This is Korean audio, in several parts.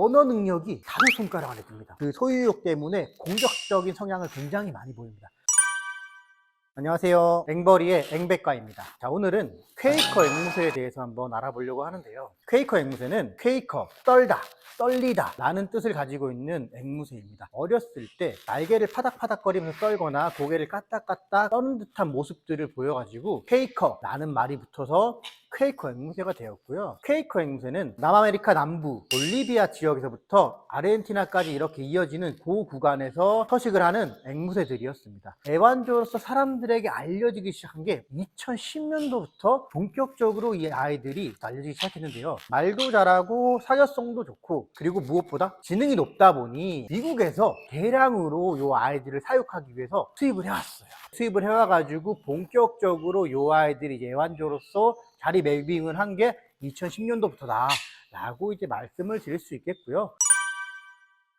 언어 능력이 다섯 손가락 안에 듭니다. 그 소유욕 때문에 공격적인 성향을 굉장히 많이 보입니다. 안녕하세요. 앵버리의 앵백과입니다. 자, 오늘은 퀘이커 앵무새에 대해서 한번 알아보려고 하는데요. 퀘이커 앵무새는 퀘이커, 떨다, 떨리다 라는 뜻을 가지고 있는 앵무새입니다. 어렸을 때 날개를 파닥파닥거리면서 떨거나 고개를 까딱까딱 떠는 듯한 모습들을 보여가지고 퀘이커 라는 말이 붙어서 퀘이커 앵무새가 되었고요. 퀘이커 앵무새는 남아메리카 남부 볼리비아 지역에서부터 아르헨티나까지 이렇게 이어지는 고 구간에서 서식을 하는 앵무새들이었습니다. 애완조로서 사람들 에게 알려지기 시작한 게 2010년도부터 본격적으로 이 아이들이 알려지기 시작했는데요. 말도 잘하고 사교성도 좋고 그리고 무엇보다 지능이 높다 보니 미국에서 대량으로 이 아이들을 사육하기 위해서 투입을 해왔어요. 투입을 해와가지고 본격적으로 이 아이들이 이제 애완조로서 자리 매빙을 한 게 2010년도부터다. 라고 이제 말씀을 드릴 수 있겠고요.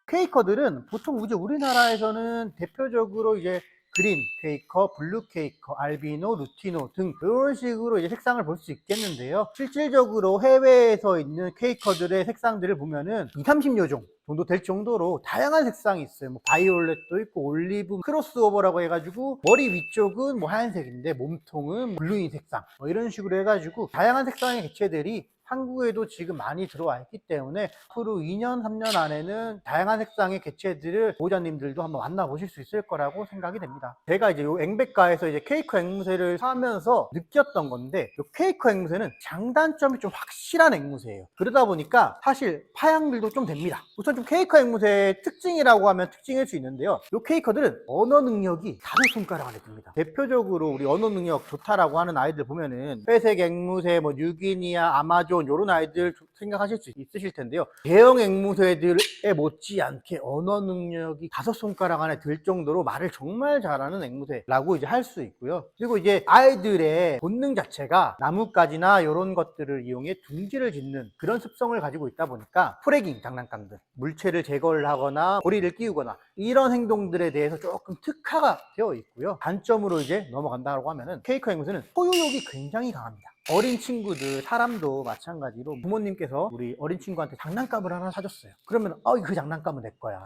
퀘이커들은 보통 이제 우리나라에서는 대표적으로 이제 그린 퀘이커, 블루 퀘이커, 알비노, 루티노 등 이런 식으로 이제 색상을 볼 수 있겠는데요. 실질적으로 해외에서 있는 퀘이커들의 색상들을 보면은 2, 30여 종 정도 될 정도로 다양한 색상이 있어요. 뭐 바이올렛도 있고 올리브 크로스오버라고 해가지고 머리 위쪽은 뭐 하얀색인데 몸통은 블루인 색상 뭐 이런 식으로 해가지고 다양한 색상의 개체들이 한국에도 지금 많이 들어와 있기 때문에 앞으로 2년, 3년 안에는 다양한 색상의 개체들을 보호자님들도 한번 만나보실 수 있을 거라고 생각이 됩니다. 제가 이제 요 앵백가에서 이제 케이크 앵무새를 사면서 느꼈던 건데, 요 케이크 앵무새는 장단점이 좀 확실한 앵무새예요. 그러다 보니까 사실 파양들도 좀 됩니다. 우선 좀 케이크 앵무새의 특징이라고 하면 특징일 수 있는데요. 요 케이커들은 언어 능력이 다섯 손가락 안에 듭니다. 대표적으로 우리 언어 능력 좋다라고 하는 아이들 보면은 회색 앵무새, 뭐 뉴기니아, 아마존 요런 아이들 생각하실 수 있으실 텐데요. 대형 앵무새들에 못지않게 언어 능력이 다섯 손가락 안에 들 정도로 말을 정말 잘하는 앵무새라고 이제 할 수 있고요. 그리고 이제 아이들의 본능 자체가 나뭇가지나 이런 것들을 이용해 둥지를 짓는 그런 습성을 가지고 있다 보니까 프레깅 장난감들, 물체를 제거를 하거나 고리를 끼우거나 이런 행동들에 대해서 조금 특화가 되어 있고요. 단점으로 이제 넘어간다고 하면은 케이커 앵무새는 소유욕이 굉장히 강합니다. 어린 친구들, 사람도 마찬가지로 부모님께서 우리 어린 친구한테 장난감을 하나 사줬어요. 그러면 어, 그 장난감은 내 거야.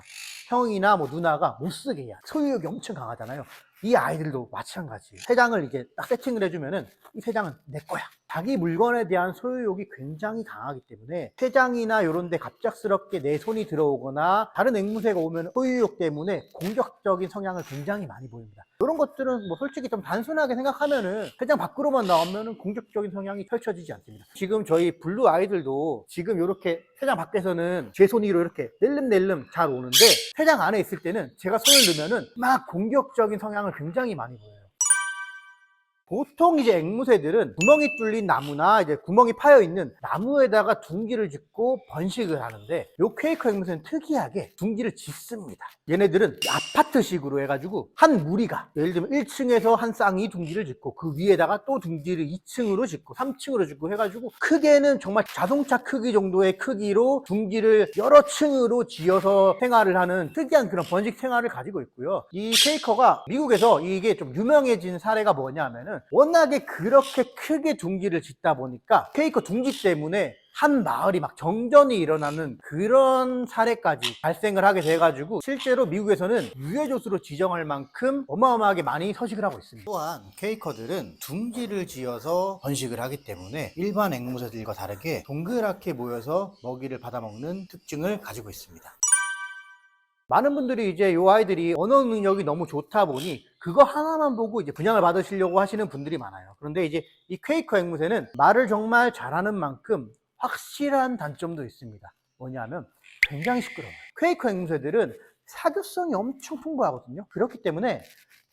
형이나 뭐 누나가 못 쓰게 해야 소유욕이 엄청 강하잖아요. 이 아이들도 마찬가지예요. 세 장을 이렇게 딱 세팅을 해주면은 이 세 장은 내 거야. 자기 물건에 대한 소유욕이 굉장히 강하기 때문에 세 장이나 이런 데 갑작스럽게 내 손이 들어오거나 다른 앵무새가 오면 소유욕 때문에 공격적인 성향을 굉장히 많이 보입니다. 이런 것들은 뭐 솔직히 좀 단순하게 생각하면은 세장 밖으로만 나오면은 공격적인 성향이 펼쳐지지 않습니다. 지금 저희 블루 아이들도 지금 이렇게 세장 밖에서는 제 손으로 이렇게 낼름낼름 잘 오는데 세장 안에 있을 때는 제가 손을 넣으면은 막 공격적인 성향을 굉장히 많이 보여요. 보통 이제 앵무새들은 구멍이 뚫린 나무나 이제 구멍이 파여 있는 나무에다가 둥지를 짓고 번식을 하는데 요 퀘이커 앵무새는 특이하게 둥지를 짓습니다. 얘네들은 아파트식으로 해가지고 한 무리가 예를 들면 1층에서 한 쌍이 둥지를 짓고 그 위에다가 또 둥지를 2층으로 짓고 3층으로 짓고 해가지고 크게는 정말 자동차 크기 정도의 크기로 둥지를 여러 층으로 지어서 생활을 하는 특이한 그런 번식 생활을 가지고 있고요. 이 퀘이커가 미국에서 이게 좀 유명해진 사례가 뭐냐면은 워낙에 그렇게 크게 둥지를 짓다 보니까 케이커 둥지 때문에 한 마을이 막 정전이 일어나는 그런 사례까지 발생을 하게 돼가지고 실제로 미국에서는 유해조수로 지정할 만큼 어마어마하게 많이 서식을 하고 있습니다. 또한 케이커들은 둥지를 지어서 번식을 하기 때문에 일반 앵무새들과 다르게 동그랗게 모여서 먹이를 받아먹는 특징을 가지고 있습니다. 많은 분들이 이제 이 아이들이 언어 능력이 너무 좋다 보니 그거 하나만 보고 이제 분양을 받으시려고 하시는 분들이 많아요. 그런데 이제 이 퀘이커 앵무새는 말을 정말 잘하는 만큼 확실한 단점도 있습니다. 뭐냐면 굉장히 시끄러워요. 퀘이커 앵무새들은 사교성이 엄청 풍부하거든요. 그렇기 때문에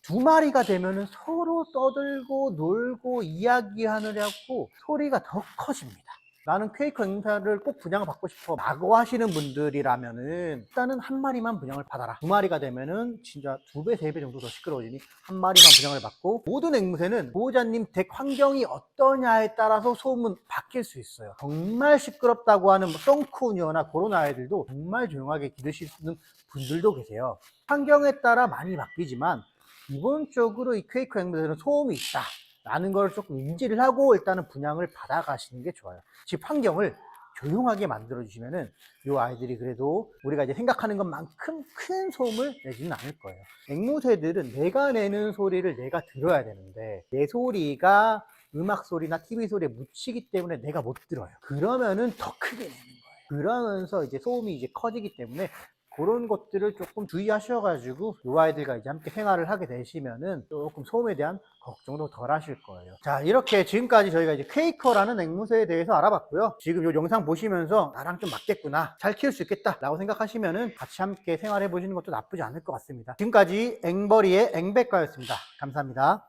두 마리가 되면은 서로 떠들고 놀고 이야기하느라고 소리가 더 커집니다. 나는 퀘이커 앵무새를 꼭 분양을 받고 싶어. 라고 하시는 분들이라면은 일단은 한 마리만 분양을 받아라. 두 마리가 되면은 진짜 두 배, 세 배 정도 더 시끄러워지니 한 마리만 분양을 받고 모든 앵무새는 보호자님 댁 환경이 어떠냐에 따라서 소음은 바뀔 수 있어요. 정말 시끄럽다고 하는 뭐 썬쿠니어나 그런 아이들도 정말 조용하게 있는 분들도 계세요. 환경에 따라 많이 바뀌지만 기본적으로 이 퀘이커 앵무새는 소음이 있다 라는 걸 조금 인지를 하고 일단은 분양을 받아가시는 게 좋아요. 집 환경을 조용하게 만들어 주시면은 이 아이들이 그래도 우리가 이제 생각하는 것만큼 큰 소음을 내지는 않을 거예요. 앵무새들은 내가 내는 소리를 내가 들어야 되는데 내 소리가 음악 소리나 TV 소리에 묻히기 때문에 내가 못 들어요. 그러면은 더 크게 내는 거예요. 그러면서 이제 소음이 이제 커지기 때문에 그런 것들을 조금 주의하셔가지고 이 아이들과 이제 함께 생활을 하게 되시면은 조금 소음에 대한 걱정도 덜 하실 거예요. 자, 이렇게 지금까지 저희가 이제 퀘이커라는 앵무새에 대해서 알아봤고요. 지금 이 영상 보시면서 나랑 좀 맞겠구나. 잘 키울 수 있겠다. 라고 생각하시면은 같이 함께 생활해 보시는 것도 나쁘지 않을 것 같습니다. 지금까지 앵벌이의 앵백과였습니다. 감사합니다.